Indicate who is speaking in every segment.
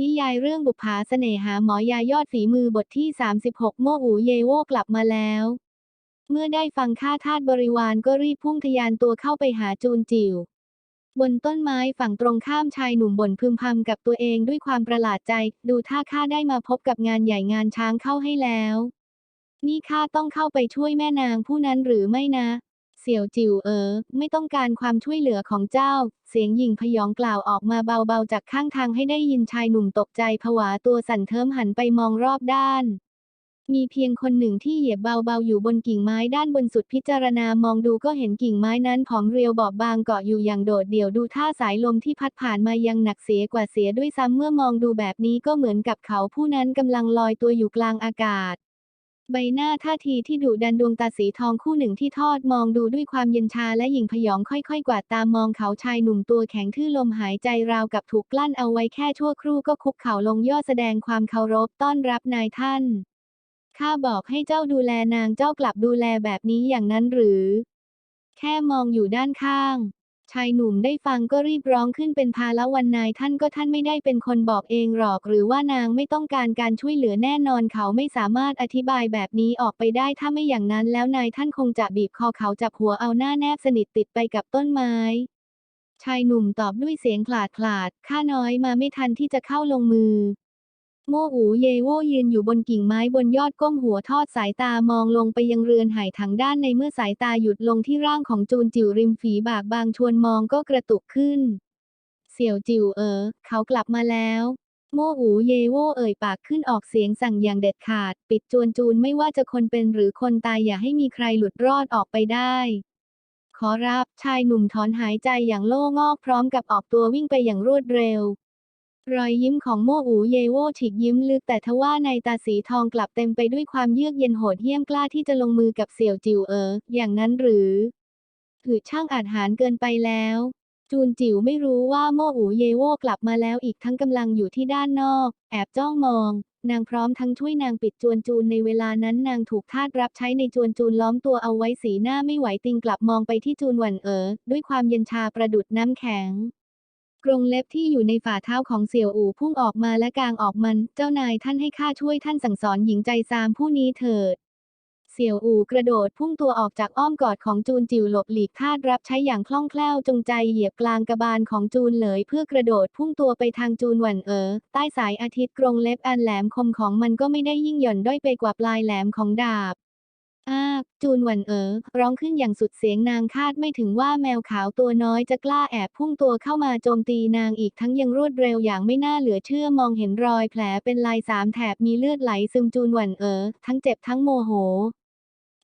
Speaker 1: นิยายเรื่องบุปผาเสน่หาหมอยายอดฝีมือบทที่ 36 โมอูเยโวกลับมาแล้ว เมื่อได้ฟังข้าทาสบริวารก็รีบพุ่งทะยานตัวเข้าไปหาจูนจิ๋วบนต้นไม้ฝั่งตรงข้ามชายหนุ่มบ่นพึมพำกับตัวเองด้วยความประหลาดใจ ดูท่าข้าได้มาพบกับงานใหญ่งานช้างเข้าให้แล้ว นี่ข้าต้องเข้าไปช่วยแม่นางผู้นั้นหรือไม่นะ เสี่ยวจิ๋วเอ๋อไม่ต้องการความช่วยเหลือของเจ้า เสียงหญิงพยองกล่าวออกมาเบาๆจากข้างทางให้ได้ยินชายหนุ่มตกใจผวาตัวสั่นเทิมหันไปมองรอบด้าน มีเพียงคนหนึ่งที่เหยียบเบาๆอยู่บนกิ่งไม้ด้านบนสุดพิจารณามองดูก็เห็นกิ่งไม้นั้นผอมเรียวบอบบางเกาะอยู่อย่างโดดเดี่ยวดูท่าสายลมที่พัดผ่านมายังหนักเสียกว่าเสียด้วยซ้ำเมื่อมองดูแบบนี้ก็เหมือนกับเขาผู้นั้นกำลังลอยตัวอยู่กลางอากาศ ใบหน้าท่าทีที่ดุดันดวงตาสีทองคู่หนึ่งที่ทอดมองดูด้วยความเย็นชาและหยิ่งพยองค่อยๆ กวาดตามองเขาชายหนุ่มตัวแข็งทื่อลมหายใจราวกับถูกกลั้นเอาไว้แค่ชั่วครู่ก็คุกเข่าลงย่อแสดงความเคารพต้อนรับนายท่าน ข้าบอกให้เจ้าดูแลนางเจ้ากลับดูแลแบบนี้อย่างนั้นหรือ แค่มองอยู่ด้านข้าง ชายหนุ่มได้ฟังก็รีบร้องขึ้นเป็นพาละวันนายท่านก็ท่านไม่ได้เป็นคนบอกเองหรอก หรือว่านางไม่ต้องการการช่วยเหลือแน่นอนเขาไม่สามารถอธิบายแบบนี้ออกไปได้ถ้าไม่อย่างนั้นแล้วนายท่านคงจะบีบคอเขาจับหัวเอาหน้าแนบสนิทติดไปกับต้นไม้ ชายหนุ่มตอบด้วยเสียงขลาดขลาดข้าน้อยมาไม่ทันที่จะเข้าลงมือ โมอูเยโวยืนอยู่บนกิ่งไม้บนยอดก้มหัวทอดสายตามองลงไปยังเรือนไหถังด้านในเมื่อสายตาหยุดลงที่ร่างของจูนจิ๋วริมฝีบากบางชวนมองก็กระตุกขึ้น เสี่ยวจิ๋วเอ๋อเขากลับมาแล้ว โมอูเยโวเอ่ยปากขึ้นออกเสียงสั่งอย่างเด็ดขาด ปิดจวนจูนไม่ว่าจะคนเป็นหรือคนตายอย่าให้มีใครหลุดรอดออกไปได้ขอรับชายหนุ่มถอนหายใจอย่างโล่งอกพร้อมกับออกตัววิ่งไปอย่างรวดเร็ว รอยยิ้มของโมอูเยโวฉีกยิ้มลึกแต่ทว่าในตาสีทองกลับเต็มไปด้วยความเยือกเย็นโหดเหี้ยมกล้าที่จะลงมือกับเสี่ยวจิ๋วเอ๋ออย่างนั้นหรือถือช่างอาจหารเกินไปแล้ว จูนจิ๋วไม่รู้ว่าโมอูเยโวกลับมาแล้วอีกทั้งกำลังอยู่ที่ด้านนอก แอบจ้องมอง นางพร้อมทั้งช่วยนางปิดจวนจูนในเวลานั้นนางถูกทาสรับใช้ในจวนจูนล้อมตัวเอาไว้สีหน้าไม่ไหวติงกลับมองไปที่จูนหวันเอ๋อด้วยความเย็นชาประดุดน้ำแข็ง กรงเล็บที่อยู่ในฝ่าเท้าของเสี่ยวอู่พุ่งออกมาและกางออกมัน เจ้านายท่านให้ข้าช่วยท่านสั่งสอนหญิงใจซามผู้นี้เถิด เสี่ยวอู่กระโดดพุ่งตัวออกจากอ้อมกอดของจูนจิ๋วหลบหลีกทาสรับใช้อย่างคล่องแคล่วจงใจเหยียบกลางกระบาลของจูนเหลย เพื่อกระโดดพุ่งตัวไปทางจูนหวันเอ๋อใต้สายอาทิตย์กรงเล็บอันแหลมคมของมันก็ไม่ได้ยิ่งหย่อนด้อยไปกว่าปลายแหลมของดาบ อ้าจูนหวันเอ๋อร้องขึ้นอย่างสุดเสียงนางคาดไม่ถึงว่าแมวขาวตัวน้อยจะกล้าแอบพุ่งตัวเข้ามาโจมตีนางอีกทั้งยังรวดเร็วอย่างไม่น่าเหลือเชื่อมองเห็นรอยแผลเป็นลายสามแถบมีเลือดไหลซึมจูนหวันเอ๋อทั้งเจ็บทั้งโมโห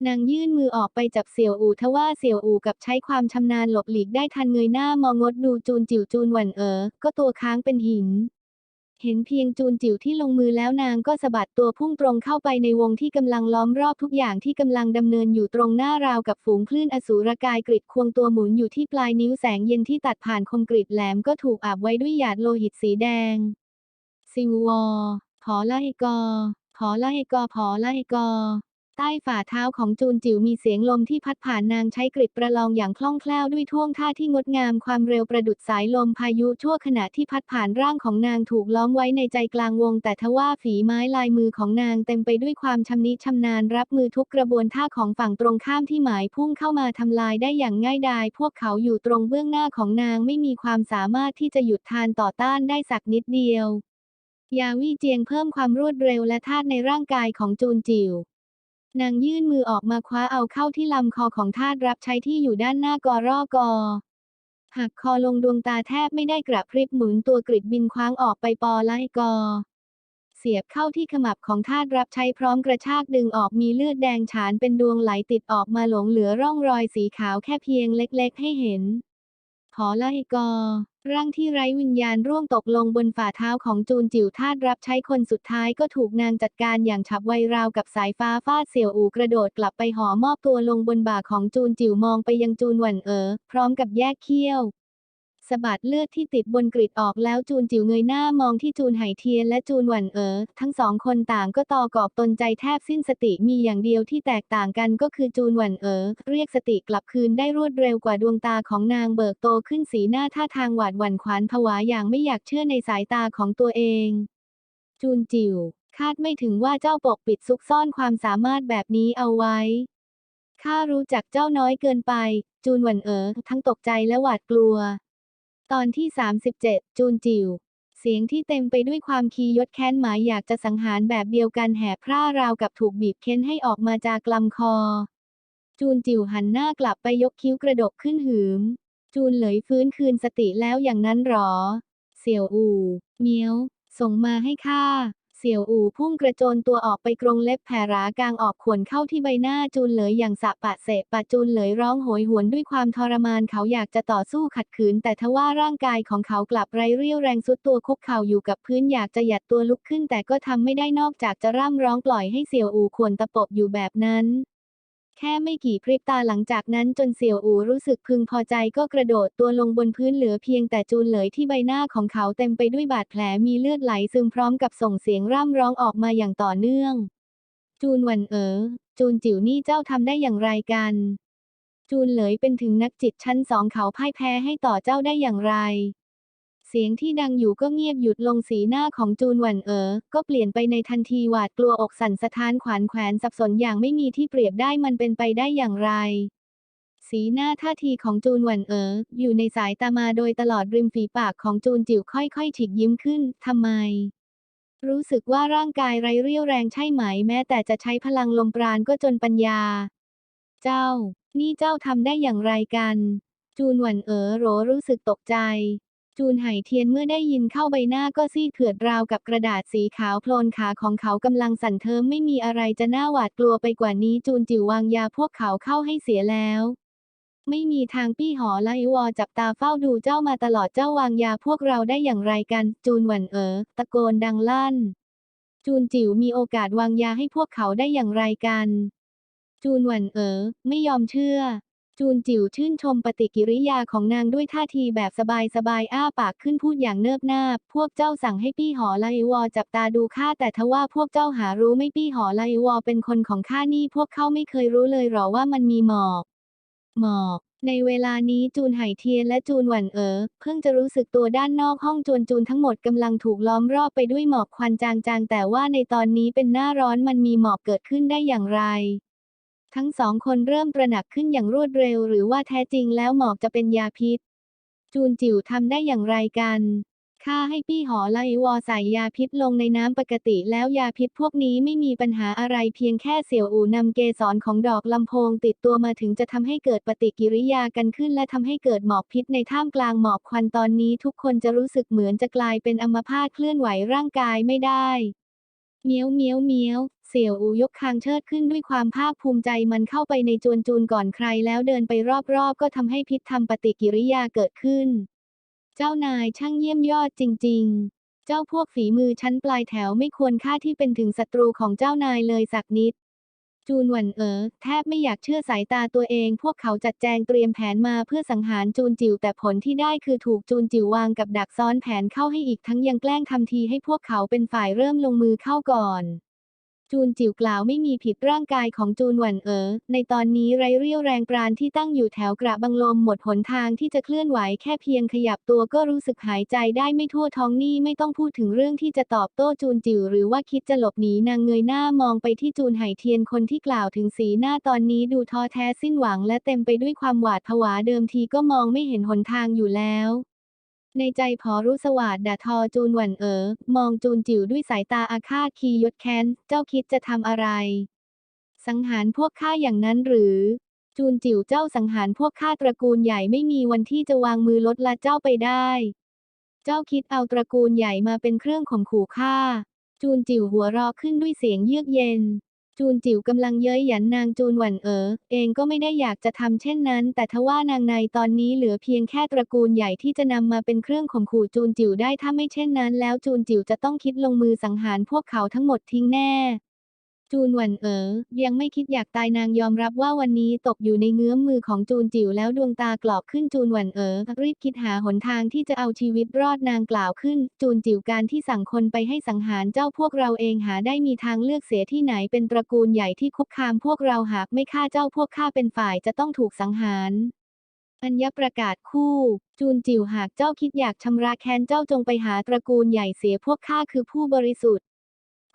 Speaker 1: นางยื่นมือออกไปจับเสี่ยวอูทว่าเสี่ยวอูกับใช้ความชำนาญหลบหลีกได้ทันเงยหน้ามองงดดูจูนจิ๋วจูนหวันเอ๋อก็ตัวค้างเป็นหิน เห็นเพียงจูนจิ๋วที่ลงมือแล้วนางก็สะบัดตัวพุ่งตรงเข้าไปในวงที่กำลังล้อมรอบทุกอย่างที่กำลังดำเนินอยู่ตรงหน้าราวกับฝูงคลื่นอสูรกายกริดควงตัวหมุนอยู่ที่ปลายนิ้วแสงเย็นที่ตัดผ่านคมกริดแหลมก็ถูกอาบไว้ด้วยหยาดโลหิตสีแดงซิววอผอไล่กอผอไล่กอผอไล่กอ ต้ฝ่าเท้าของจูนจิ๋วมีเสียงลมที่พัดผ่านนางใช้กริดประลองอย่างคล่องแคล่วด้วยท่วงท่าที่งดงามความเร็วประดุดสายลมพายุชั่วขณะที่พัดผ่านร่างของนางถูกล้อมไว้ในใจกลางวง แต่ทว่าฝีไม้ลายมือของนางเต็มไปด้วยความชำนิชำนาญรับมือทุกกระบวนท่าของฝั่งตรงข้ามที่หมายพุ่งเข้ามาทำลายได้อย่างง่ายดาย พวกเขาอยู่ตรงเบื้องหน้าของนางไม่มีความสามารถที่จะหยุดทานต่อต้านได้สักนิดเดียวยาวี่เจียงเพิ่มความรวดเร็วและธาตุในร่างกายของจูนจิ๋ว นางยื่นมือออกมาคว้าเอาเข้าที่ลำคอของทาสรับใช้ที่อยู่ด้านหน้ากอรอกอหักคอลงดวงตาแทบไม่ได้กระพริบหมุนตัวกริดบินคว้างออกไปปอไล่กอ เสียบเข้าที่ขมับของทาสรับใช้พร้อมกระชากดึงออกมีเลือดแดงฉานเป็นดวงไหลติดออกมาหลงเหลือร่องรอยสีขาวแค่เพียงเล็กๆให้เห็นขอไล่กอ ร่างที่ไร้วิญญาณร่วงตกลงบนฝ่าเท้าของจูนจิ๋วทาดรับใช้คนสุดท้ายก็ถูกนางจัดการอย่างฉับไวราวกับสายฟ้าฟาดเสี่ยวอูกระโดดกลับไปหอมอบตัวลงบนบ่าของจูนจิ๋วมองไปยังจูนหวันเอ๋อพร้อมกับแยกเขี้ยว สะบัดเลือดที่ติดบนกริดออกแล้วจูนจิ๋วเงยหน้ามองที่จูนไหเทียนและจูนหวันเอ๋อทั้งสองคนต่างก็ตอกอบตนใจแทบสิ้นสติมีอย่างเดียวที่แตกต่างกันก็คือจูนหวันเอ๋อเรียกสติกลับคืนได้รวดเร็วกว่าดวงตาของนางเบิกโตขึ้นสีหน้าท่าทางหวาดหวั่นขวานผวาอย่างไม่อยากเชื่อในสายตาของตัวเอง จูนจิ๋วคาดไม่ถึงว่าเจ้าปกปิดซุกซ่อนความสามารถแบบนี้เอาไว้ข้ารู้จักเจ้าน้อยเกินไป จูนหวันเอ๋อทั้งตกใจและหวาดกลัว ตอนที่ 37 จูนจิ๋วเสียงที่เต็มไปด้วยความคียศแค้นหมายอยากจะสังหารแบบเดียวกันแห่พร่าราวกับถูกบีบเค้นให้ออกมาจากลำคอ จูนจิ๋วหันหน้ากลับไปยกคิ้วกระดกขึ้นหืม จูนเหลยฟื้นคืนสติแล้วอย่างนั้นหรอ เสี่ยวอู่ เมียว ส่งมาให้ข้า เสี่ยวอู่พุ่งกระโจนตัวออกไปกรงเล็บแผ่รากลางออกขวนเข้าที่ใบหน้าจูนเหลยอย่างสะปะเสะปะจูนเหลยร้องโหยหวนด้วยความทรมานเขาอยากจะต่อสู้ขัดขืน แต่ทว่าร่างกายของเขากลับไร้เรี่ยวแรงสุดตัวคุกเข่าอยู่กับพื้นอยากจะหยัดตัวลุกขึ้น แต่ก็ทำไม่ได้นอกจากจะร่ำร้องปล่อยให้เสี่ยวอู่ขวนตะปบอยู่แบบนั้น แค่ไม่กี่พริบตาหลังจากนั้นจนเสี่ยวอูรู้สึกพึงพอใจก็กระโดดตัวลงบนพื้นเหลือเพียงแต่จูนเหลยที่ใบหน้าของเขาเต็มไปด้วยบาดแผลมีเลือดไหลซึมพร้อมกับส่งเสียงร่ำร้องออกมาอย่างต่อเนื่อง จูนหวันเอ๋อจูนจิ๋วนี่เจ้าทำได้อย่างไรกัน จูนเหลยเป็นถึงนักจิตชั้นสองเขาพ่ายแพ้ให้ต่อเจ้าได้อย่างไร เสียงที่ดังอยู่ก็เงียบหยุดลงสีหน้าของจูนหวันเอ๋อ ก็เปลี่ยนไปในทันทีหวาดกลัวอกสั่นสะท้านขวานแขวนสับสนอย่างไม่มีที่เปรียบได้มันเป็นไปได้อย่างไร สีหน้าท่าทีของจูนหวันเอ๋อ อยู่ในสายตามาโดยตลอดริมฝีปากของจูนจิ๋วค่อยๆฉีกยิ้มขึ้นทำไม รู้สึกว่าร่างกายไร้เรี่ยวแรงใช่ไหม แม้แต่จะใช้พลังลมปราณก็จนปัญญา เจ้า นี่เจ้าทำได้อย่างไรกันจูนหวันเอ๋อโรรู้สึกตกใจ จูนไห่เทียนเมื่อได้ยินเข้าใบหน้าก็ซีดเผือดราวกับกระดาษสีขาวโพลนขาของเขากำลังสั่นเทิมไม่มีอะไรจะน่าหวาดกลัวไปกว่านี้จูนจิ๋ววางยาพวกเขาเข้าให้เสียแล้ว ไม่มีทางปี้หอแลอิวอจับตาเฝ้าดูเจ้ามาตลอดเจ้าวางยาพวกเราได้อย่างไรกัน จูนหวันเอ๋อตะโกนดังลั่น จูนจิ๋วมีโอกาสวางยาให้พวกเขาได้อย่างไรกัน จูนหวันเอ๋อไม่ยอมเชื่อ จูนจิ๋วชื่นชมปฏิกิริยาของนางด้วยท่าทีแบบสบายๆ อ้าปากขึ้นพูดอย่างเนิบนาบ พวกเจ้าสั่งให้ปี้หอไลวอจับตาดูข้าแต่ทว่าพวกเจ้าหารู้ไม่ปี้หอไลวอเป็นคนของข้านี่พวกเขาไม่เคยรู้เลยหรอว่ามันมีหมอก หมอกในเวลานี้จูนไหเทียนและจูนหวันเอ๋อเพิ่งจะรู้สึกตัวด้านนอกห้องจวนจูนทั้งหมดกำลังถูกล้อมรอบไปด้วยหมอกควันจางๆ แต่ว่าในตอนนี้เป็นหน้าร้อนมันมีหมอกเกิดขึ้นได้อย่างไร ทั้งสองคนเริ่มตระหนักขึ้นอย่างรวดเร็วหรือว่าแท้จริงแล้วหมอกจะเป็นยาพิษ จูนจิ๋วทำได้อย่างไรกันข้าให้ปี้หอไลวอใส่ยาพิษลงในน้ำปกติแล้วยาพิษพวกนี้ไม่มีปัญหาอะไรเพียงแค่เสี่ยวอู่นำเกสรของดอกลำโพงติดตัวมาถึงจะทำให้เกิดปฏิกิริยากันขึ้นและทำให้เกิดหมอกพิษในท่ามกลางหมอกควันตอนนี้ทุกคนจะรู้สึกเหมือนจะกลายเป็นอัมพาตเคลื่อนไหวร่างกายไม่ได้ เมียวเมียวเมียว เสี่ยวอูยกคางเชิดขึ้นด้วยความภาคภูมิใจมันเข้าไปในจวนจูนก่อนใครแล้วเดินไปรอบๆ ก็ทำให้พิษทำปฏิกิริยาเกิดขึ้น เจ้านายช่างเยี่ยมยอดจริง ๆ เจ้าพวกฝีมือชั้นปลายแถวไม่ควรค่าที่เป็นถึงศัตรูของเจ้านายเลยสักนิดจูนหวันเอ๋อแทบไม่อยากเชื่อสายตาตัวเอง พวกเขาจัดแจงเตรียมแผนมาเพื่อสังหารจูนจิ๋วแต่ผลที่ได้คือถูกจูนจิ๋ววางกับดักซ้อนแผนเข้าให้อีกทั้งยังแกล้งทำทีให้พวกเขาเป็นฝ่ายเริ่มลงมือเข้าก่อน จูนจิ๋วกล่าวไม่มีผิดร่างกายของจูนหวันเอ๋อในตอนนี้ไรเรี่ยวแรงปราณที่ตั้งอยู่แถวกระบังลมหมดหนทางที่จะเคลื่อนไหวแค่เพียงขยับตัวก็รู้สึกหายใจได้ไม่ทั่วท้องนี่ไม่ต้องพูดถึงเรื่องที่จะตอบโต้จูนจิ๋วหรือว่าคิดจะหลบหนีนางเงยหน้ามองไปที่จูนไหเทียนคนที่กล่าวถึงสีหน้าตอนนี้ดูท้อแท้สิ้นหวังและเต็มไปด้วยความหวาดผวาเดิมทีก็มองไม่เห็นหนทางอยู่แล้ว ในใจพอรู้สวาดด่าทอจูนหวันเอ๋อมองจูนจิ๋วด้วยสายตาอาฆาตคียศแค้น เจ้าคิดจะทำอะไร สังหารพวกข้าอย่างนั้นหรือ จูนจิ๋วเจ้าสังหารพวกข้าตระกูลใหญ่ไม่มีวันที่จะวางมือลดละเจ้าไปได้ เจ้าคิดเอาตระกูลใหญ่มาเป็นเครื่องข่มขู่ข้า จูนจิ๋วหัวเราะขึ้นด้วยเสียงเยือกเย็น จูนจิ๋วกำลังเย้ยหยันนางจูนหวันเอ๋อเองก็ไม่ได้อยากจะทำเช่นนั้น แต่ทว่านางในตอนนี้เหลือเพียงแค่ตระกูลใหญ่ที่จะนำมาเป็นเครื่องข่มขู่จูนจิ๋วได้ถ้าไม่เช่นนั้น แล้วจูนจิ๋วจะต้องคิดลงมือสังหารพวกเขาทั้งหมดทิ้งแน่ จูนหวันเอ๋อยังไม่คิดอยากตายนางยอมรับว่าวันนี้ตกอยู่ในเงื้อมมือของจูนจิ๋วแล้วดวงตากรอบขึ้นจูนหวันเอ๋อรีบคิดหาหนทางที่จะเอาชีวิตรอดนางกล่าวขึ้น จูนจิ๋วการที่สั่งคนไปให้สังหารเจ้าพวกเราเองหาได้มีทางเลือกเสียที่ไหนเป็นตระกูลใหญ่ที่คุกคามพวกเราหากไม่ฆ่าเจ้าพวกข้าเป็นฝ่ายจะต้องถูกสังหารอัญญประกาศคู่ จูนจิ๋วหากเจ้าคิดอยากชำระแค้นเจ้าจงไปหาตระกูลใหญ่เสียพวกข้าคือผู้บริสุทธิ์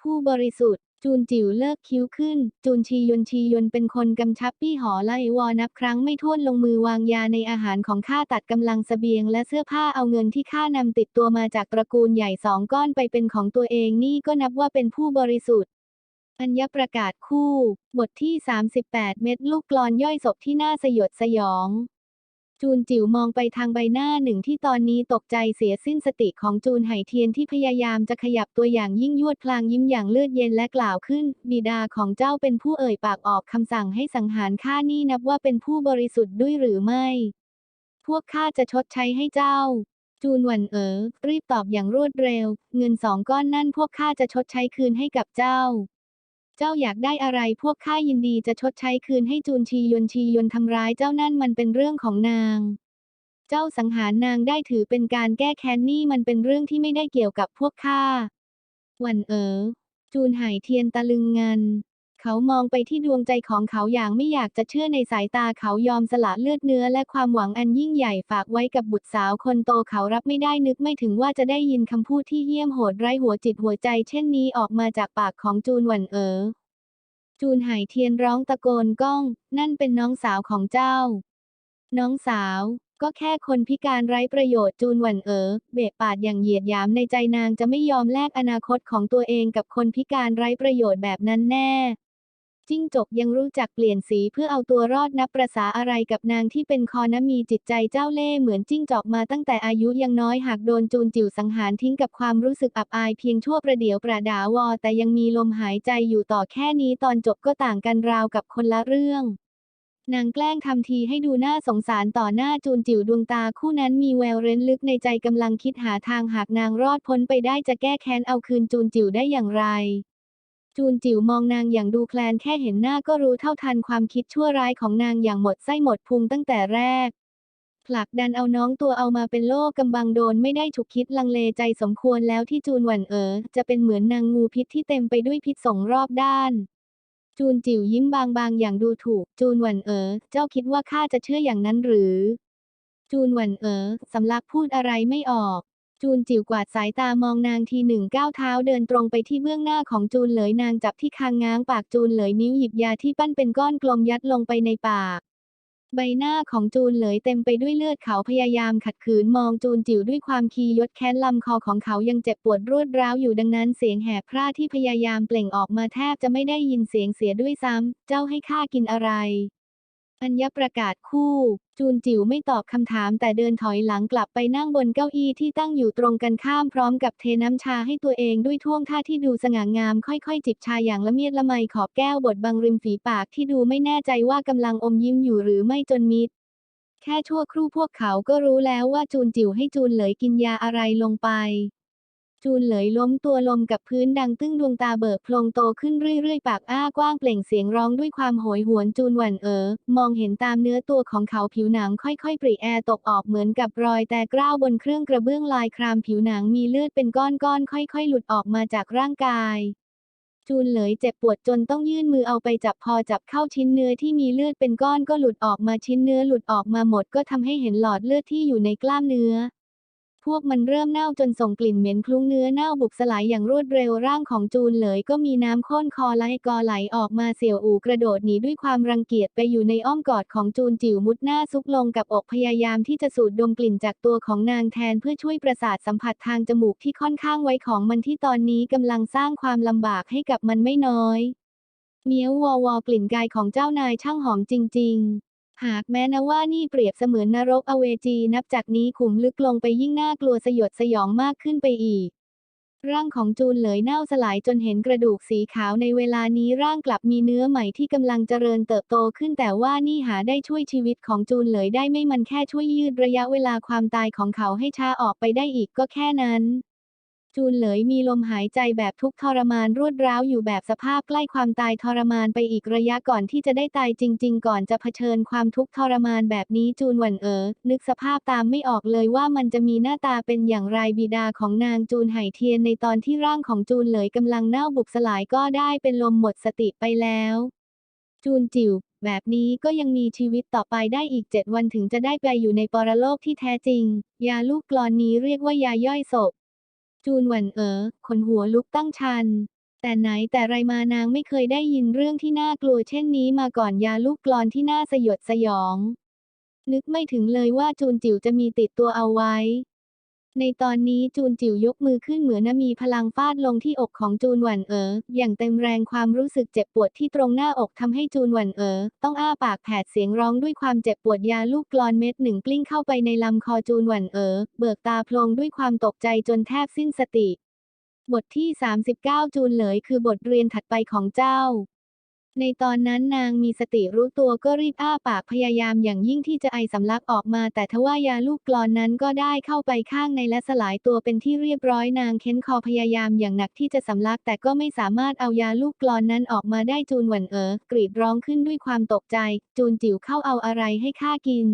Speaker 1: ผู้บริสุทธิ์ จูนจิ๋วเลิกคิ้วขึ้น จูนชียนชียนเป็นคนกำชับปี้หอไล่วอนับครั้งไม่ถ้วนลงมือวางยาในอาหารของข้าตัดกำลังเสบียง และเสื้อผ้าเอาเงินที่ข้านำติดตัวมาจากตระกูลใหญ่สองก้อนไปเป็นของตัวเองนี่ก็นับว่าเป็นผู้บริสุทธิ์อัญญประกาศคู่ บทที่ 38 เม็ดลูกกลอนย่อยศพที่น่าสยดสยอง จูนจิ๋วมองไปทางใบหน้าหนึ่งที่ตอนนี้ตกใจเสียสิ้นสติของจูนไหเทียนที่พยายามจะขยับตัวอย่างยิ่งยวดพลางยิ้มอย่างเลือดเย็นและกล่าวขึ้น บิดาของเจ้าเป็นผู้เอ่ยปากออกคำสั่งให้สังหารข้านี่นับว่าเป็นผู้บริสุทธิ์ด้วยหรือไม่ พวกข้าจะชดใช้ให้เจ้า จูนหวันเอ๋อรีบตอบอย่างรวดเร็ว เงินสองก้อนนั่นพวกข้าจะชดใช้คืนให้กับเจ้า เจ้าอยากได้อะไรพวกข้ายินดีจะชดใช้คืนให้จูนชียนชียนทำร้ายเจ้านั่นมันเป็นเรื่องของนาง เจ้าสังหารนางได้ถือเป็นการแก้แค้นนี่มันเป็นเรื่องที่ไม่ได้เกี่ยวกับพวกข้าหวันเอ๋อ จูนไหเทียนตะลึงงัน เขามองไปที่ดวงใจของเขาอย่างไม่อยากจะเชื่อในสายตาเขายอมสละเลือดเนื้อและความหวังอันยิ่งใหญ่ฝากไว้กับบุตรสาวคนโตเขารับไม่ได้นึกไม่ถึงว่าจะได้ยินคำพูดที่เหี้ยมโหดไร้หัวจิตหัวใจเช่นนี้ออกมาจากปากของจูนหวันเอ๋อจูนไหเทียนร้องตะโกนก้อง นั่นเป็นน้องสาวของเจ้า น้องสาว ก็แค่คนพิการไร้ประโยชน์จูนหวันเอ๋อเบะปาดอย่างเหยียดหยามในใจนางจะไม่ยอมแลกอนาคตของตัวเองกับคนพิการไร้ประโยชน์แบบนั้นแน่ จิ้งจกยังรู้จักเปลี่ยนสีเพื่อเอาตัวรอดนับประษาอะไรกับนางที่เป็นคอนะมีจิตใจเจ้าเล่ห์เหมือนจิ้งจอกมาตั้งแต่อายุยังน้อยหากโดนจูนจิ๋วสังหารทิ้งกับความรู้สึกอับอายเพียงชั่วประเดี๋ยวประดาวอ แต่ยังมีลมหายใจอยู่ต่อแค่นี้ตอนจบก็ต่างกันราวกับคนละเรื่องนางแกล้งทำทีให้ดูน่าสงสารต่อหน้าจูนจิ๋วดวงตาคู่นั้นมีแววเร้นลึกในใจกำลังคิดหาทางหากนางรอดพ้นไปได้จะแก้แค้นเอาคืนจูนจิ๋วได้อย่างไร จูนจิ๋วมองนางอย่างดูแคลนแค่เห็นหน้าก็รู้เท่าทันความคิดชั่วร้ายของนางอย่างหมดไส้หมดพุงตั้งแต่แรกผลักดันเอาน้องตัวเอามาเป็นโล่กำบังโดนไม่ได้ฉุกคิดลังเลใจสมควรแล้วที่จูนหวั่นเอ๋อจะเป็นเหมือนนางงูพิษที่เต็มไปด้วยพิษสงรอบด้าน จูนจิ๋วยิ้มบางๆ อย่างดูถูก จูนหวั่นเอ๋อเจ้าคิดว่าข้าจะเชื่ออย่างนั้นหรือ จูนหวั่นเอ๋อสำลักพูดอะไรไม่ออก จูนจิ๋วกวาดสายตามองนางทีหนึ่งก้าวเท้าเดินตรงไปที่เบื้องหน้าของจูนเหลยนางจับที่คางง้างปากจูนเหลยนิ้วหยิบยาที่ปั้นเป็นก้อนกลมยัดลงไปในปาก ใบหน้าของจูนเหลยเต็มไปด้วยเลือดเขาพยายามขัดขืนมองจูนจิ๋วด้วยความคียศแค้นลำคอของเขายังเจ็บปวดรวดร้าวอยู่ดังนั้นเสียงแหบพร่าที่พยายามเปล่งออกมาแทบจะไม่ได้ยินเสียงเสียด้วยซ้ำ เจ้าให้ข้ากินอะไร อัญญประกาศคู่ จูนจิ๋วไม่ตอบคำถามแต่เดินถอยหลังกลับไปนั่งบนเก้าอี้ที่ตั้งอยู่ตรงกันข้ามพร้อมกับเทน้ำชาให้ตัวเองด้วยท่วงท่าที่ดูสง่างาม ค่อยๆ จิบชาอย่างละเมียดละไมขอบแก้วบดบังริมฝีปากที่ดูไม่แน่ใจว่ากำลังอมยิ้มอยู่หรือไม่จนมิด แค่ชั่วครู่พวกเขาก็รู้แล้วว่าจูนจิ๋วให้จูนเหลยกินยาอะไรลงไป จูนเหลยล้มตัวลงกับพื้นดังตึ้งดวงตาเบิกโพลงโตขึ้นเรื่อยๆ ปากอ้ากว้างเปล่งเสียงร้องด้วยความโหยหวนจูนหวั่นเอ๋อมองเห็นตามเนื้อตัวของเขาผิวหนังค่อยๆ ปริแอร์ตกออกเหมือนกับรอยแต่กร้าวบนเครื่องกระเบื้องลายครามผิวหนังมีเลือดเป็นก้อนๆค่อย ๆ หลุดออกมาจากร่างกายจูนเหลยเจ็บปวดจนต้องยื่นมือเอาไปจับพอจับเข้าชิ้นเนื้อที่มีเลือดเป็นก้อนก็หลุดออกมาชิ้นเนื้อหลุดออกมาหมดก็ทำให้เห็นหลอดเลือดที่อยู่ในกล้ามเนื้อ พวกมันเริ่มเน่าจนส่งกลิ่นเหม็นคลุ้งเนื้อเน่าบุกสลายอย่างรวดเร็วร่างของจูนเหลยก็มีน้ำข้นคอไหลกอไหลออกมาเสี่ยวอู่กระโดดหนีด้วยความรังเกียจไปอยู่ในอ้อมกอดของจูนจิ๋วมุดหน้าซุกลงกับอกพยายามที่จะสูดดมกลิ่นจากตัวของนางแทนเพื่อช่วยประสาทสัมผัสทางจมูกที่ค่อนข้างไวของมันที่ตอนนี้กำลังสร้างความลำบากให้กับมันไม่น้อย เมียววอวอกลิ่นกายของเจ้านายช่างหอมจริง ๆ หากแม้นะว่านี่เปรียบเสมือนนรกอเวจีนับจากนี้ขุมลึกลงไปยิ่งน่ากลัวสยดสยองมากขึ้นไปอีก ร่างของจูนเหลยเน่าสลายจนเห็นกระดูกสีขาวในเวลานี้ร่างกลับมีเนื้อใหม่ที่กำลังเจริญเติบโตขึ้นแต่ว่านี่หาได้ช่วยชีวิตของจูนเหลยได้ไม่มันแค่ช่วยยืดระยะเวลาความตายของเขาให้ช้าออกไปได้อีกก็แค่นั้น จูนเหลยมีลมหายใจแบบทุกข์ทรมานรวดร้าวอยู่แบบสภาพใกล้ความตายทรมานไปอีกระยะก่อนที่จะได้ตายจริง ๆ ก่อนจะเผชิญความทุกข์ทรมานแบบนี้จูนหวันเอ๋อนึกสภาพตามไม่ออกเลยว่ามันจะมีหน้าตาเป็นอย่างไรบิดาของนางจูนไหเทียนในตอนที่ร่างของจูนเหลยกำลังเน่าบุบสลายก็ได้เป็นลมหมดสติไปแล้ว จูนจิ๋วแบบนี้ก็ยังมีชีวิตต่อไปได้อีกเจ็ดวันถึงจะได้ไปอยู่ในปรโลกที่แท้จริง ยาลูกกลอนนี้เรียกว่ายาย่อยศพ จูนหวันเอ๋อขนหัวลุกตั้งชัน แต่ไหนแต่ไรมานางไม่เคยได้ยินเรื่องที่น่ากลัวเช่นนี้มาก่อนยาลูกกลอนที่น่าสยดสยอง นึกไม่ถึงเลยว่าจูนจิ๋วจะมีติดตัวเอาไว้ ในตอนนี้จูนจิ๋วยกมือขึ้นเหมือนมีพลังฟาดลงที่อกของจูนหวันเอ๋ออย่างเต็มแรงความรู้สึกเจ็บปวดที่ตรงหน้าอกทำให้จูนหวันเอ๋อต้องอ้าปากแผดเสียงร้องด้วยความเจ็บปวดยาลูกกลอนเม็ดหนึ่งกลิ้งเข้าไปในลำคอจูนหวันเอ๋อเบิกตาโพลงด้วยความตกใจจนแทบสิ้นสติ บทที่ 39 จูนเหลยคือบทเรียนถัดไปของเจ้า ในตอนนั้นนางมีสติรู้ตัวก็รีบอ้าปากพยายามอย่างยิ่งที่จะไอสำลักออกมา แต่ทว่ายาลูกกลอนนั้นก็ได้เข้าไปข้างในและสลายตัวเป็นที่เรียบร้อยนางเค้นคอพยายามอย่างหนักที่จะสำลัก แต่ก็ไม่สามารถเอายาลูกกลอนนั้นออกมาได้จูนหวันเอ๋อกรีดร้องขึ้นด้วยความตกใจ จูนจิ๋วเข้าเอาอะไรให้ข้ากิน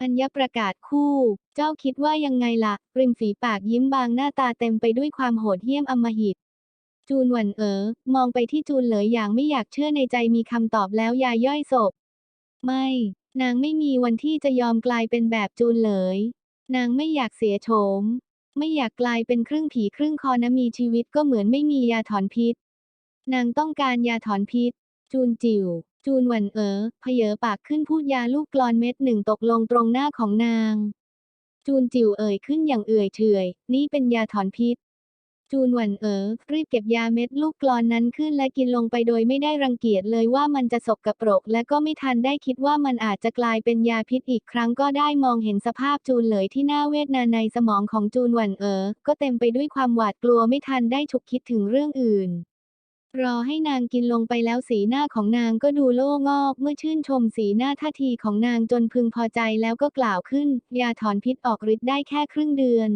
Speaker 1: อัญญประกาศคู่ เจ้าคิดว่ายังไงล่ะ ริมฝีปากยิ้มบางหน้าตาเต็มไปด้วยความโหดเหี้ยมอำมหิต จูนหวันเอ๋อมองไปที่จูนเหลยอย่างไม่อยากเชื่อในใจมีคำตอบแล้วยาย่อยศพ ไม่ นางไม่มีวันที่จะยอมกลายเป็นแบบจูนเหลย นางไม่อยากเสียโฉม ไม่อยากกลายเป็นครึ่งผีครึ่งคอนะมีชีวิตก็เหมือนไม่มียาถอนพิษ นางต้องการยาถอนพิษ จูนจิ๋วจูนหวันเอ๋อเพเยอปากขึ้นพูดยาลูกกลอนเม็ดหนึ่งตกลงตรงหน้าของนาง จูนจิ๋วเอ่ยขึ้นอย่างเอื่อยเฉยนี่เป็นยาถอนพิษ จูนหวันเอ๋อรีบเก็บยาเม็ดลูกกลอนนั้นขึ้นและกินลงไปโดยไม่ได้รังเกียจเลยว่ามันจะสกกระปรก และก็ไม่ทันได้คิดว่ามันอาจจะกลายเป็นยาพิษอีกครั้งก็ได้มองเห็นสภาพจูนเหลยที่น่าเวทนาในสมองของจูนหวันเอ๋อก็เต็มไปด้วยความหวาดกลัวไม่ทันได้ฉุกคิดถึงเรื่องอื่นรอให้นางกินลงไปแล้วสีหน้าของนางก็ดูโล่งอก เมื่อชื่นชมสีหน้าท่าทีของนางจนพึงพอใจแล้วก็กล่าวขึ้น ยาถอนพิษออกฤทธิ์ได้แค่ครึ่งเดือน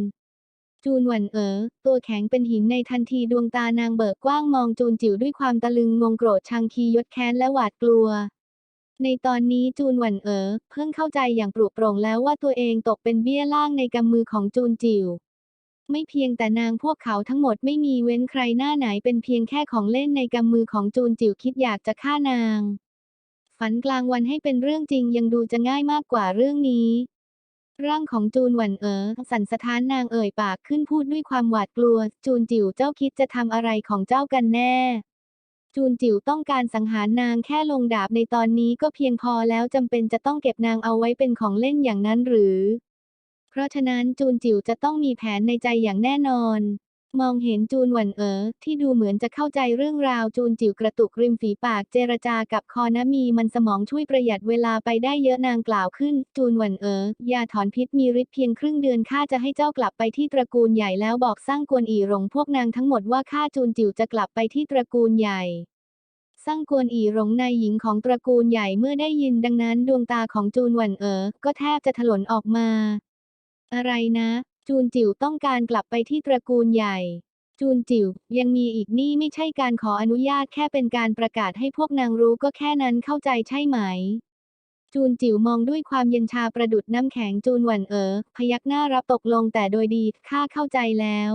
Speaker 1: จูนหวันเอ๋อตัวแข็งเป็นหินในทันทีดวงตานางเบิกกว้างมองจูนจิ๋วด้วยความตะลึงงงโกรธชังคียศแค้นและหวาดกลัว ในตอนนี้จูนหวันเอ๋อเพิ่งเข้าใจอย่างปลุกโปร่งแล้วว่าตัวเองตกเป็นเบี้ยล่างในกำมือของจูนจิ๋วไม่เพียงแต่นางพวกเขาทั้งหมดไม่มีเว้นใครหน้าไหนเป็นเพียงแค่ของเล่นในกำมือของจูนจิ๋วคิดอยากจะฆ่านาง ฝันกลางวันให้เป็นเรื่องจริงยังดูจะง่ายมากกว่าเรื่องนี้ ร่างของจูนหวันเอ๋อสั่นสะท้านนางเอ่ยปากขึ้นพูดด้วยความหวาดกลัว จูนจิ๋วเจ้าคิดจะทำอะไรของเจ้ากันแน่ จูนจิ๋วต้องการสังหารนางแค่ลงดาบในตอนนี้ก็เพียงพอแล้วจำเป็นจะต้องเก็บนางเอาไว้เป็นของเล่นอย่างนั้นหรือ เพราะฉะนั้นจูนจิ๋วจะต้องมีแผนในใจอย่างแน่นอน มองเห็นจูนหวันเอ๋อที่ดูเหมือนจะเข้าใจเรื่องราวจูนจิ๋วกระตุกริมฝีปากเจรจากับคอนะมีมันสมองช่วยประหยัดเวลาไปได้เยอะนางกล่าวขึ้น จูนหวันเอ๋อยาถอนพิษมีฤทธิ์เพียงครึ่งเดือนข้าจะให้เจ้ากลับไปที่ตระกูลใหญ่แล้วบอกสร้างกวนอีหลงพวกนางทั้งหมดว่าข้าจูนจิ๋วจะกลับไปที่ตระกูลใหญ่สร้างกวนอีหลงนายหญิงของตระกูลใหญ่เมื่อได้ยินดังนั้นดวงตาของจูนหวันเอ๋อก็แทบจะถลนออกมา อะไรนะ จูนจิ๋วต้องการกลับไปที่ตระกูลใหญ่ จูนจิ๋วยังมีอีกนี่ไม่ใช่การขออนุญาตแค่เป็นการประกาศให้พวกนางรู้ก็แค่นั้นเข้าใจใช่ไหม จูนจิ๋วมองด้วยความเย็นชาประดุดน้ำแข็งจูนหวันเอ๋อพยักหน้ารับตกลงแต่โดยดีข้าเข้าใจแล้ว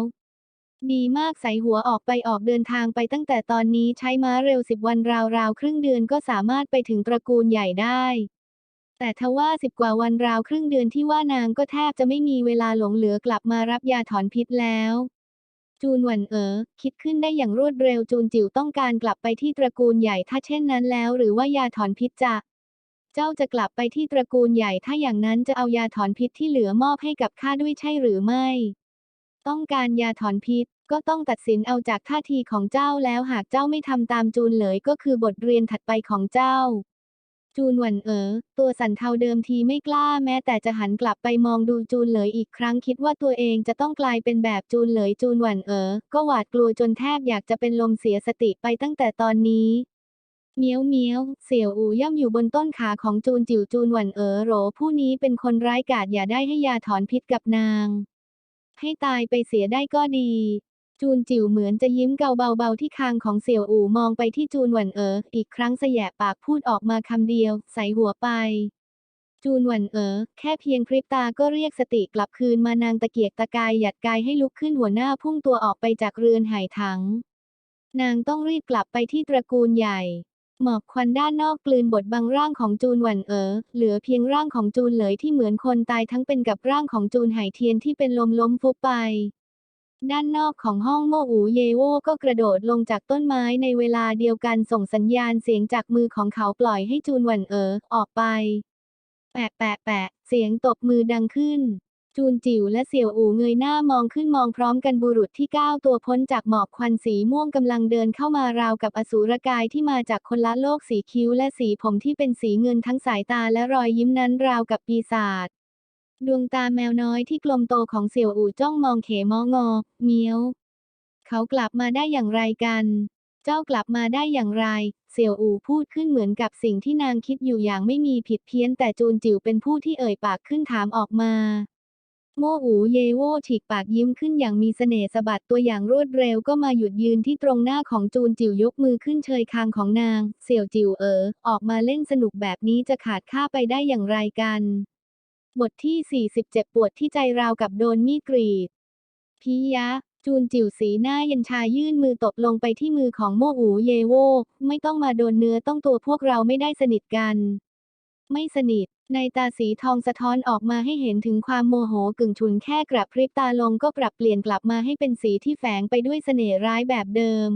Speaker 1: ดีมากใส่หัวออกไปออกเดินทางไปตั้งแต่ตอนนี้ใช้ม้าเร็วสิบวันราวๆครึ่งเดือนก็สามารถไปถึงตระกูลใหญ่ได้ แต่ทว่าสิบกว่าวันราวครึ่งเดือนที่ว่านางก็แทบจะไม่มีเวลาหลงเหลือกลับมารับยาถอนพิษแล้ว จูนหวันเอ๋อคิดขึ้นได้อย่างรวดเร็วจูนจิ๋วต้องการกลับไปที่ตระกูลใหญ่ถ้าเช่นนั้นแล้ว หรือว่ายาถอนพิษจะเจ้าจะกลับไปที่ตระกูลใหญ่ถ้าอย่างนั้นจะเอายาถอนพิษที่เหลือมอบให้กับข้าด้วยใช่หรือไม่ ต้องการยาถอนพิษก็ต้องตัดสินเอาจากท่าทีของเจ้าแล้วหากเจ้าไม่ทำตามจูนเลยก็คือบทเรียนถัดไปของเจ้า จูนหวันเอ๋อตัวสันเทาเดิมทีไม่กล้าแม้แต่จะหันกลับไปมองดูจูนเหลยอีกครั้งคิดว่าตัวเองจะต้องกลายเป็นแบบจูนเหลยจูนหวันเอ๋อก็หวาดกลัวจนแทบอยากจะเป็นลมเสียสติไปตั้งแต่ตอนนี้เมียวเมียว เสี่ยวอูย่ำอยู่บนต้นขาของจูนจิ๋วจูนหวันเอ๋อโหรผู้นี้เป็นคนร้ายกาจอย่าได้ให้ยาถอนพิษกับนาง ให้ตายไปเสียได้ก็ดี จูนจิ๋วเหมือนจะยิ้มเกาเบาๆที่คางของเสี่ยวอู่มองไปที่จูนหวันเอ๋ออีกครั้งแสยะปากพูดออกมาคำเดียว ใส่หัวไป จูนหวันเอ๋อแค่เพียงพริบตาก็เรียกสติกลับคืนมานางตะเกียกตะกายหยัดกายให้ลุกขึ้นหัวหน้าพุ่งตัวออกไปจากเรือนไหถัง นางต้องรีบกลับไปที่ตระกูลใหญ่หมอกควันด้านนอกกลืนบดบังร่างของจูนหวันเอ๋อเหลือเพียงร่างของจูนเหลยที่เหมือนคนตายทั้งเป็นกับร่างของจูนไหเทียนที่เป็นลมล้มฟุบไป ด้านนอกของห้องโมอูเยโวก็กระโดดลงจากต้นไม้ในเวลาเดียวกันส่งสัญญาณเสียงจากมือของเขาปล่อยให้จูนหวันเอ๋อออกไป แปะแปะแปะ เสียงตบมือดังขึ้น จูนจิ๋วและเสี่ยวอู่เงยหน้ามองขึ้นมองพร้อมกันบุรุษที่ก้าวตัวพ้นจากหมอกควันสีม่วงกำลังเดินเข้ามาราวกับอสูรกายที่มาจากคนละโลกสีคิ้วและสีผมที่เป็นสีเงินทั้งสายตาและรอยยิ้มนั้นราวกับปีศาจ ดวงตาแมวน้อยที่กลมโตของเสี่ยวอู่จ้องมองเขมองอ เมียว เขากลับมาได้อย่างไรกัน เจ้ากลับมาได้อย่างไร เสี่ยวอู่พูดขึ้นเหมือนกับสิ่งที่นางคิดอยู่อย่างไม่มีผิดเพี้ยนแต่จูนจิ๋วเป็นผู้ที่เอ่ยปากขึ้นถามออกมาโมอูเยโวฉีกปากยิ้มขึ้นอย่างมีเสน่ห์สะบัดตัวอย่างรวดเร็วก็มาหยุดยืนที่ตรงหน้าของจูนจิ๋วยกมือขึ้นเชยคางของนาง เสี่ยวจิ๋วเอ๋อออกมาเล่นสนุกแบบนี้จะขาดค่าไปได้อย่างไรกัน บทที่ 47 ปวดที่ใจราวกับโดนมีดกรีดพิยะ จูนจิ๋วสีหน้าเย็นชายื่นมือตบลงไปที่มือของโมอูเยโว ไม่ต้องมาโดนเนื้อต้องตัวพวกเราไม่ได้สนิทกัน ไม่สนิท ในตาสีทองสะท้อนออกมาให้เห็นถึงความโมโหกึ่งฉุนแค่กระพริบตาลงก็ปรับเปลี่ยนกลับมาให้เป็นสีที่แฝงไปด้วยเสน่ห์ร้ายแบบเดิม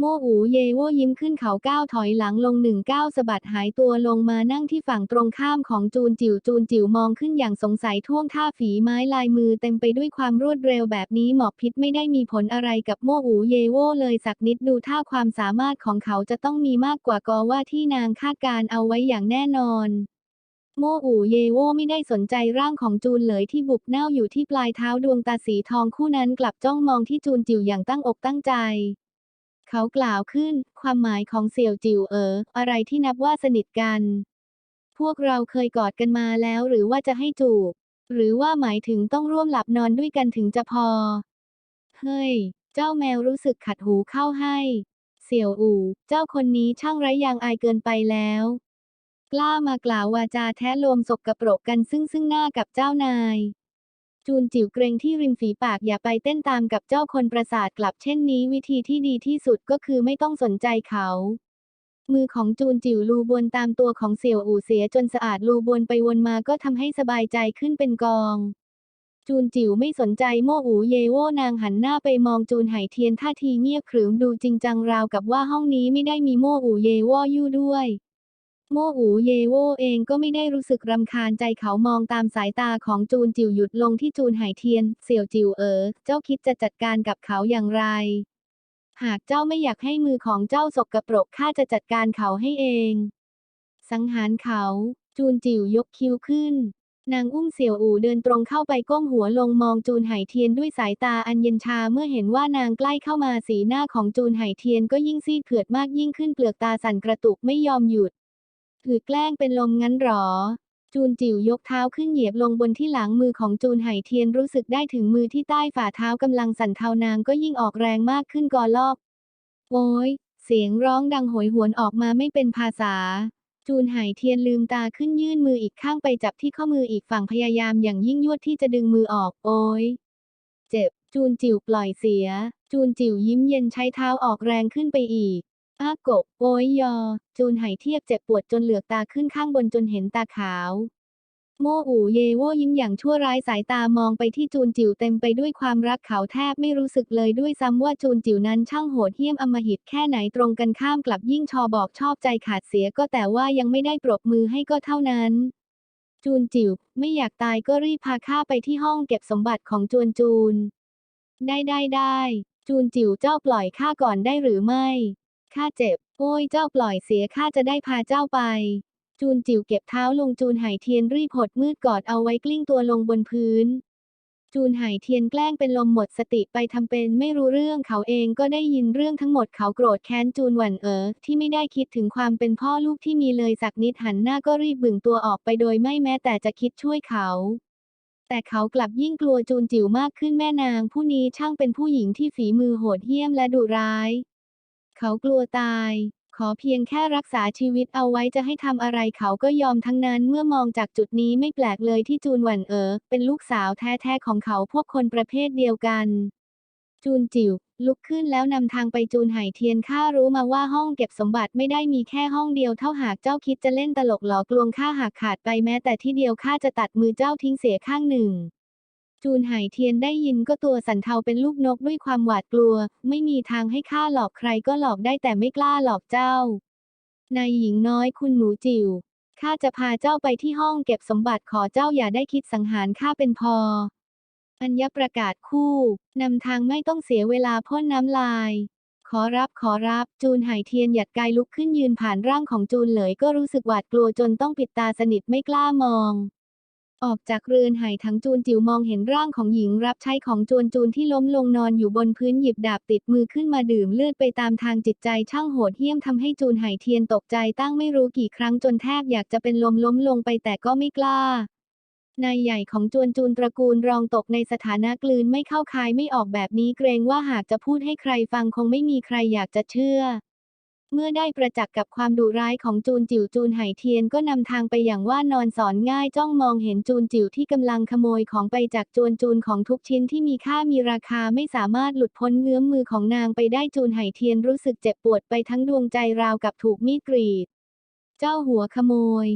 Speaker 1: โมอูเยโวยิ้มขึ้นเขาก้าวถอยหลังลงหนึ่งก้าวสะบัดหายตัวลงมานั่งที่ฝั่งตรงข้ามของจูนจิ๋วจูนจิ๋วมองขึ้นอย่างสงสัยท่วงท่าฝีไม้ลายมือเต็มไปด้วยความรวดเร็วแบบนี้หมอกพิษไม่ได้มีผลอะไรกับโมอูเยโวเลยสักนิดดูท่าความสามารถของเขาจะต้องมีมากกว่ากอว่าที่นางคาดการเอาไว้อย่างแน่นอนโมอูเยโวไม่ได้สนใจร่างของจูนเลยที่บุบเน่าอยู่ที่ปลายเท้าดวงตาสีทองคู่นั้นกลับจ้องมองที่จูนจิ๋วอย่างตั้งอกตั้งใจ เขากล่าวขึ้น ความหมายของเสี่ยวจิ๋วเอ๋ออะไรที่นับว่าสนิทกัน พวกเราเคยกอดกันมาแล้วหรือว่าจะให้จูบ หรือว่าหมายถึงต้องร่วมหลับนอนด้วยกันถึงจะพอ เฮ้ย เจ้าแมวรู้สึกขัดหูเข้าให้ เสี่ยวอู่ เจ้าคนนี้ช่างไร้ยางอายเกินไปแล้ว กล้ามากล่าววาจาแท้โลมสกกระปรกกันซึ่งซึ่งหน้ากับเจ้านาย จูนจิ๋วเกรงที่ริมฝีปากอย่าไปเต้นตามกับเจ้าคนประสาทกลับเช่นนี้วิธีที่ดีที่สุดก็คือไม่ต้องสนใจเขา มือของจูนจิ๋วลูบวนตามตัวของเสี่ยวอู่เสียจนสะอาดลูบวนไปวนมาก็ทำให้สบายใจขึ้นเป็นกองจูนจิ๋วไม่สนใจโมอูเยโวนางหันหน้าไปมองจูนไหเทียนท่าทีเงียบขรึมดูจริงจังราวกับว่าห้องนี้ไม่ได้มีโมอูเยโวอยู่ด้วย โมอูเยโวเองก็ไม่ได้รู้สึกรำคาญใจเขามองตามสายตาของจูนจิ๋วหยุดลงที่จูนไหเทียน เสี่ยวจิ๋วเอ๋อเจ้าคิดจะจัดการกับเขาอย่างไร หากเจ้าไม่อยากให้มือของเจ้าสกปรกข้าจะจัดการเขาให้เอง สังหารเขา จูนจิ๋วยกคิ้วขึ้น นางอุ้มเสี่ยวอู่เดินตรงเข้าไปก้มหัวลงมองจูนไหเทียนด้วยสายตาอันเย็นชาเมื่อเห็นว่านางใกล้เข้ามาสีหน้าของจูนไหเทียนก็ยิ่งซีดเผือดมากยิ่งขึ้นเปลือกตาสั่นกระตุกไม่ยอมหยุด ถือแกล้งเป็นลมงั้นหรอ จูนจิ๋วยกเท้าขึ้นเหยียบลงบนที่หลังมือของจูนไหเทียนรู้สึกได้ถึงมือที่ใต้ฝ่าเท้ากำลังสั่นเทานางก็ยิ่งออกแรงมากขึ้นกอลอกโอ้ยเสียงร้องดังโหยหวนออกมาไม่เป็นภาษา จูนไหเทียนลืมตาขึ้นยื่นมืออีกข้างไปจับที่ข้อมืออีกฝั่งพยายามอย่างยิ่งยวดที่จะดึงมือออก โอ้ยเจ็บ จูนจิ๋วปล่อยเสีย จูนจิ๋วยิ้มเย็นใช้เท้าออกแรงขึ้นไปอีก อ้ากบโอ้ยยอ จูนไหเทียบเจ็บปวดจนเหลือกตาขึ้นข้างบนจนเห็นตาขาว โมอูเยโวยิ้มอย่างชั่วร้ายสายตามองไปที่จูนจิ๋วเต็มไปด้วยความรักเขาแทบไม่รู้สึกเลยด้วยซ้ำว่าจูนจิ๋วนั้นช่างโหดเหี้ยมอำมหิตแค่ไหนตรงกันข้ามกลับยิ่งชอบอกชอบใจขาดเสียก็แต่ว่ายังไม่ได้ปรบมือให้ก็เท่านั้นจูนจิ๋วไม่อยากตายก็รีบพาข้าไปที่ห้องเก็บสมบัติของจวนจูน ได้ได้ได้ จูนจิ๋วเจ้าปล่อยข้าก่อนได้หรือไม่ ข้าเจ็บ โอ้ยเจ้าปล่อยเสียข้าจะได้พาเจ้าไป จูนจิ๋วเก็บเท้าลงจูนไหเทียนรีบหดมืดกอดเอาไว้กลิ้งตัวลงบนพื้น จูนไหเทียนแกล้งเป็นลมหมดสติไปทำเป็นไม่รู้เรื่องเขาเองก็ได้ยินเรื่องทั้งหมดเขาโกรธแค้นจูนหวันเอ๋อที่ไม่ได้คิดถึงความเป็นพ่อลูกที่มีเลยสักนิดหันหน้าก็รีบบึ่งตัวออกไปโดยไม่แม้แต่จะคิดช่วยเขาแต่เขากลับยิ่งกลัวจูนจิ๋วมากขึ้นแม่นางผู้นี้ช่างเป็นผู้หญิงที่ฝีมือโหดเหี้ยมและดุร้าย เขากลัวตาย ขอเพียงแค่รักษาชีวิตเอาไว้จะให้ทำอะไรเขาก็ยอมทั้งนั้นเมื่อมองจากจุดนี้ไม่แปลกเลยที่จูนหวันเอ๋อเป็นลูกสาวแท้ๆของเขาพวกคนประเภทเดียวกัน จูนจิ๋วลุกขึ้นแล้วนำทางไปจูนไห่เทียนข้ารู้มาว่าห้องเก็บสมบัติไม่ได้มีแค่ห้องเดียวเท่าหากเจ้าคิดจะเล่นตลกหลอกลวงข้าหากขาดไปแม้แต่ที่เดียวข้าจะตัดมือเจ้าทิ้งเสียข้างหนึ่ง จูนไห่เทียนได้ยินก็ตัวสั่นเทาเป็นลูกนกด้วยความหวาดกลัว ไม่มีทางให้ข้าหลอกใครก็หลอกได้แต่ไม่กล้าหลอกเจ้า นายหญิงน้อยคุณหนูจิ๋วข้าจะพาเจ้าไปที่ห้องเก็บสมบัติขอเจ้าอย่าได้คิดสังหารข้าเป็นพอ อัญญประกาศคู่ นำทางไม่ต้องเสียเวลาพ่นน้ำลาย ขอรับขอรับจูนไหเทียนหยัดกายลุกขึ้นยืนผ่านร่างของจูนเหลยก็รู้สึกหวาดกลัวจนต้องปิดตาสนิทไม่กล้ามอง ออกจากเรือนไหทั้งจูนจิ๋วมองเห็นร่างของหญิงรับใช้ของจวนจูนที่ล้มลงนอนอยู่บนพื้นหยิบดาบติดมือขึ้นมาดื่มเลือดไปตามทางจิตใจช่างโหดเหี้ยมทำให้จูนไหเทียนตกใจตั้งไม่รู้กี่ครั้งจนแทบอยากจะเป็นลมล้มลงไปแต่ก็ไม่กล้านายใหญ่ของจวนจูนตระกูลรองตกในสถานะกลืนไม่เข้าคายไม่ออกแบบนี้เกรงว่าหากจะพูดให้ใครฟังคงไม่มีใครอยากจะเชื่อ เมื่อได้ประจักษ์กับความดุร้ายของจูนจิ๋วจูนไหเทียนก็นำทางไปอย่างว่านอนสอนง่ายจ้องมองเห็นจูนจิ๋วที่กำลังขโมยของไปจากจวนจูนของทุกชิ้นที่มีค่ามีราคาไม่สามารถหลุดพ้นเงื้อมมือของนางไปได้จูนไหเทียนรู้สึกเจ็บปวดไปทั้งดวงใจราวกับถูกมีดกรีด เจ้าหัวขโมย